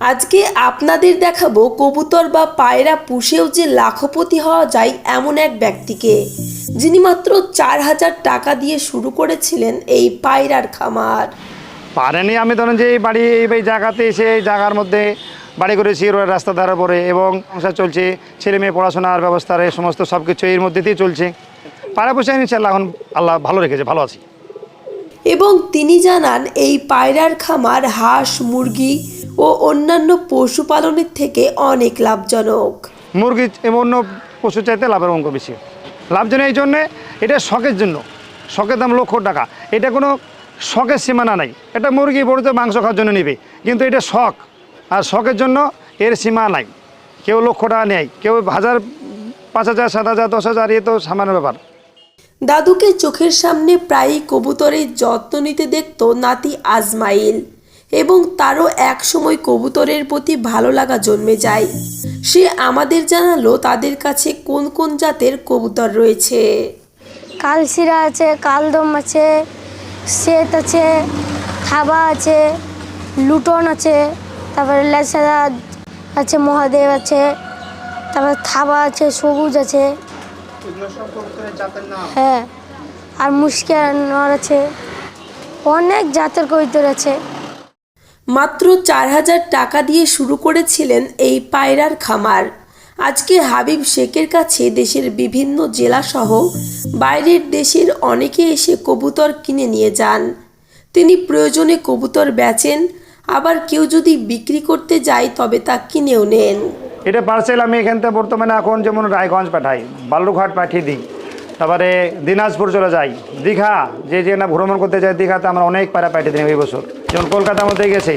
আজকে আপনাদের দেখাবো কবুতর বা পায়রা পুষেও যে লাখপতি হওয়া যায় এমন এক ব্যক্তিকে যিনি মাত্র চার হাজার টাকা দিয়ে শুরু করেছিলেন এই পায়রার খামার। পারেনি আমি ধরেন যে এই বাড়ি এই জায়গাতে এসে এই জায়গার মধ্যে বাড়ি করেছি রাস্তা ধারে পরে এবং সংসার চলছে ছেলে মেয়ে পড়াশোনার ব্যবস্থার এই সমস্ত সব কিছু এর মধ্যে দিয়ে চলছে। পাড়া বসে ইনশাল্লাহ এখন আল্লাহ ভালো রেখেছে ভালো আছি। এবং তিনি জানান এই পায়রার খামার হাঁস মুরগি ও অন্যান্য পশুপালনের থেকে অনেক লাভজনক। মুরগি এবং অন্য পশু চাইতে লাভের অঙ্ক বেশি। লাভজনক এই জন্যে এটা শখের জন্য। শখের দাম লক্ষ টাকা। এটা কোনো শখের সীমানা নাই। এটা মুরগি বড়তে মাংস খাওয়ার জন্য নেবে। কিন্তু এটা শখ। আর শখের জন্য এর সীমা নাই। কেউ লক্ষ টাকা নেয়। কেউ হাজার পাঁচ হাজার সাত হাজার দশ হাজার এ তো সামান্য ব্যাপার। দাদুকে চোখের সামনে প্রায়ই কবুতরের যত্ন নিতে দেখত নাতি আজমাইল। এবং তারও একসময় কবুতরের প্রতি ভালো লাগা জন্মে যায়। সে আমাদের জানালো তাদের কাছে কোন কোন জাতের কবুতর রয়েছে। কালশিরা আছে কালদম আছে, শ্বেত আছে, থাবা আছে, লুটন আছে, তারপরে লেসাদা আছে, মহাদেব আছে, তারপরে থাবা আছে, সবুজ আছে। হ্যাঁ আর মুস্কিয়ানর আছে। অনেক জাতের কবিতর আছে। মাত্র চার হাজার টাকা দিয়ে শুরু করেছিলেন এই পায়রার খামার। আজকে হাবিব শেখের কাছে দেশের বিভিন্ন জেলাসহ বাইরের দেশের অনেকে এসে কবুতর কিনে নিয়ে যান। তিনি প্রয়োজনে কবুতর বেচেন, আবার কেউ যদি বিক্রি করতে যায় তবে তা কিনেও নেন। এটা পার্সেল আমি এখান থেকে বর্তমানে এখন যেমন রায়গঞ্জ পাঠাই, বালুরঘাট পাঠিয়ে দিই। তারপরে দিনাজপুর চলে যাই। দীঘা, যে যে না ভ্রমণ করতে যায় দীঘাতে আমরা অনেক পায়রা পাঠিয়ে দিই এই বছর। যেমন কলকাতার মধ্যে গেছি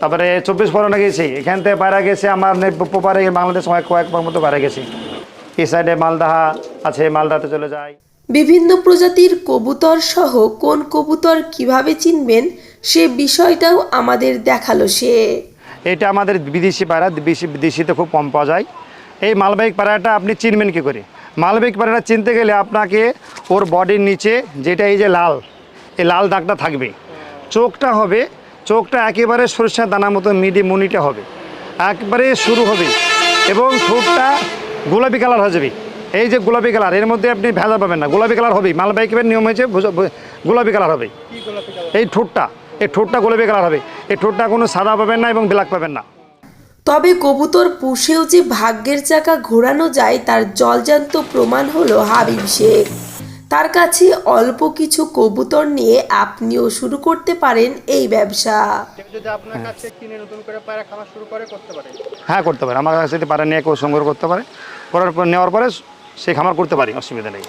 তারপরে চব্বিশ পরগনা গেছি এখান থেকে পায়রা গেছে আমার পোপারে বাংলাদেশ কয়েকবার মতো পায়রা গেছি। এই সাইডে মালদাহা আছে মালদাতে চলে যাই। বিভিন্ন প্রজাতির কবুতর সহ কোন কবুতর কীভাবে চিনবেন সে বিষয়টাও আমাদের দেখাল সে। এটা আমাদের বিদেশি পায়রা বিদেশি বিদেশিতে খুব কম পাওয়া যায়। এই মালবাহিক পাড়াটা আপনি চিনবেন কী করে? মালবাহিক পাড়াটা চিনতে গেলে আপনাকে ওর বডির নিচে যেটা এই যে লাল এই লাল দাগটা থাকবে। চোখটা হবে, চোখটা একেবারে সরষের দানা মতো মিডি মনিটা হবে। একবারে শুরু হবে এবং ঠোঁটটা গোলাপি কালার হয়ে যাবে। এই যে গোলাপি কালারের মধ্যে আপনি ভেজা পাবেন না। গোলাপি কালার হবেই। মালবাহিকের নিয়ম হয়েছে গোলাপি কালার হবে। এই ঠোঁটটা এই ঠোঁটটা গোলাপি কালার হবে। এই ঠোঁটটা কোনো সাদা পাবেন না এবং ব্ল্যাক পাবেন না। তবে কবুতর পুষেও যে ভাগ্যের চাকা ঘোরানো যায়, তার জলজান্ত প্রমাণ হলো হাবিব শেখ। তার কাছে অল্প কিছু কবুতর নিয়ে আপনিও শুরু করতে পারেন এই ব্যবসা। যদি আপনার কাছে কিনে নতুন করে পায়রা খামার শুরু করে করতে পারে? হ্যাঁ করতে পারে। আমার কাছে যদি পারে নিয়ে কেউ সংগ্রহ করতে পারে করার পর নেওয়ার পরে সে খামার করতে পারি অসুবিধা নেই।